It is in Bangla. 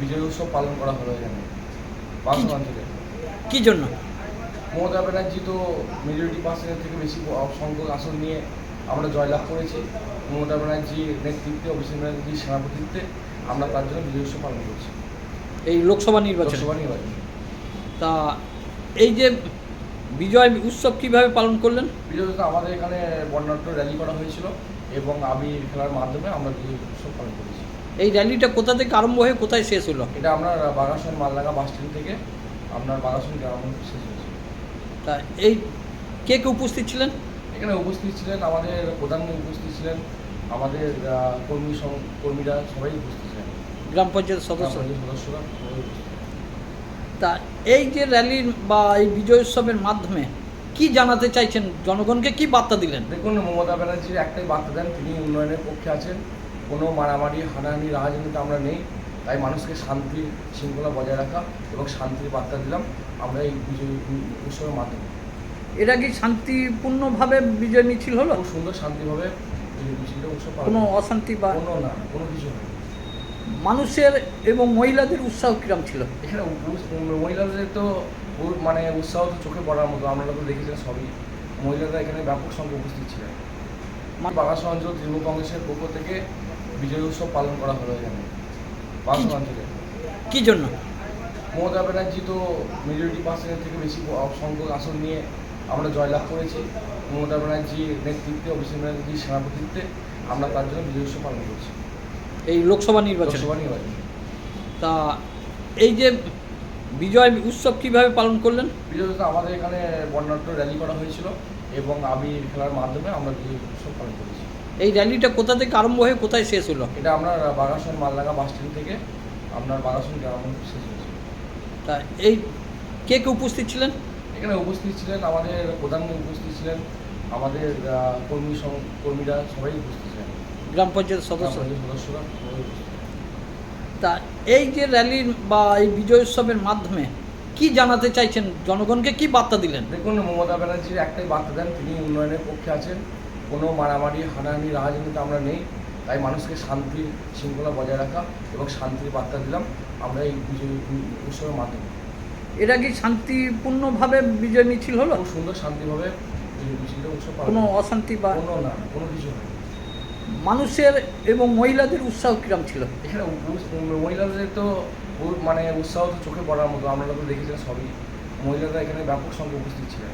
বিজয় উৎসব পালন করা হলো এখানে বাসবাঞ্চলে কি জন্য? মমতা ব্যানার্জি তো মেজরিটি পার্সেন্টের থেকে বেশি সংখ্যক আসন নিয়ে আমরা জয়লাভ করেছি। মমতা ব্যানার্জির নেতৃত্বে অভিষেক ব্যানার্জির সেনাপতিত্বে আমরা তার জন্য বিজয় উৎসব পালন করছি। এই লোকসভা নির্বাচন? লোকসভা নির্বাচন। তা এই যে বিজয় উৎসব কীভাবে পালন করলেন? বিজয় উৎসব আমাদের এখানে বর্ণাঢ্য র্যালি করা হয়েছিল এবং আমি খেলার মাধ্যমে আমরা বিজয় উৎসব পালন করেছি। এই র্যালিটা কোথা থেকে আরম্ভ হয়ে কোথায় শেষ হলো? এটা আপনার বাগাসন মালদাঙ্গা বাস স্ট্যান্ড থেকে আপনার বাগাসন গ্রাম শেষ হয়েছে। তা এই কে কে উপস্থিত ছিলেন? এখানে উপস্থিত ছিলেন আমাদের প্রধান উপস্থিত ছিলেন আমাদের কর্মী কর্মীরা সবাই উপস্থিত ছিলেন। গ্রাম পঞ্চায়েত সদস্য। সদস্যরা তা এই যে র্যালির বা এই বিজয় উৎসবের মাধ্যমে কি জানাতে চাইছেন? জনগণকে কি বার্তা দিলেন? দেখুন মমতা ব্যানার্জির একটাই বার্তা দেন তিনি উন্নয়নের পক্ষে আছেন। কোনো মারামারি হানাহানি রাজনীতিতে আমরা নেই। তাই মানুষকে শান্তি শৃঙ্খলা বজায় রাখা এবং শান্তির বার্তা দিলাম আমরা এই বিজয় উৎসবের মাধ্যমে। এটা কি শান্তিপূর্ণভাবে বিজয় মিছিল হলো? খুব সুন্দর শান্তিভাবে উৎসব কোনো অশান্তি বা কোনো না কোনো কিছু নেই মানুষের এবং মহিলাদের উৎসাহ কিরম ছিল? এখানে মহিলাদের তো মানে উৎসাহ তো চোখে পড়ার মতো আমরা তো দেখেছেন সবই। মহিলারা এখানে ব্যাপক সংখ্যা উপস্থিত ছিলেন। বাগাসা অঞ্চল তৃণমূল কংগ্রেসের পক্ষ থেকে বিজয় উৎসব পালন করা হলো এখানে অঞ্চলে কি জন্য? মমতা ব্যানার্জি তো মেজরিটি পার্সেন্টের থেকে বেশি সংখ্যক আসন নিয়ে আমরা জয়লাভ করেছি। মমতা ব্যানার্জির নেতৃত্বে অভিষেক ব্যানার্জির সেনাপতিত্বে আমরা তার জন্য বিজয় উৎসব পালন করছি। এই লোকসভা নির্বাচন? লোকসভা নির্বাচন। তা এই যে বিজয় উৎসব কীভাবে পালন করলেন? বিজয় উৎসব আমাদের এখানে বর্ণাঢ্য র্যালি করা হয়েছিল এবং আমি খেলার মাধ্যমে আমরা বিজয় উৎসব পালন করেছি। এই র্যালিটা কোথা থেকে আরম্ভ হয়ে কোথায় শেষ হলো? এটা আপনার বাগাসন মালদাঙ্গা বাস স্ট্যান্ড থেকে আপনার বাগাসন গ্রাম শেষ হয়েছে। তা এই কে কে উপস্থিত ছিলেন? এখানে উপস্থিত ছিলেন আমাদের প্রধান উপস্থিত ছিলেন আমাদের কর্মী কর্মীরা সবাই উপস্থিত ছিলেন। গ্রাম পঞ্চায়েত সদস্য। সদস্যরা তা এই যে র্যালির বা এই বিজয় উৎসবের মাধ্যমে কি জানাতে চাইছেন? জনগণকে কি বার্তা দিলেন? দেখুন মমতা ব্যানার্জির একটাই বার্তা দেন তিনি উন্নয়নের পক্ষে আছেন। কোনো মারামারি হানাহানি রাজনীতিতে আমরা নেই। তাই মানুষকে শান্তি শৃঙ্খলা বজায় রাখা এবং শান্তির বার্তা দিলাম আমরা এই বিজয় উৎসবের মাধ্যমে। এটা কি শান্তিপূর্ণভাবে বিজয় মিছিল হলো? খুব সুন্দর শান্তিভাবে কোনো অশান্তি বা কোনো না কোনো কিছু মানুষের এবং মহিলাদের উৎসাহ কিরম ছিল? এখানে মহিলাদের তো মানে উৎসাহ তো চোখে পড়ার মতো আমরা তো দেখেছেন সবই। মহিলারা এখানে ব্যাপক সংখ্যা উপস্থিত ছিলেন।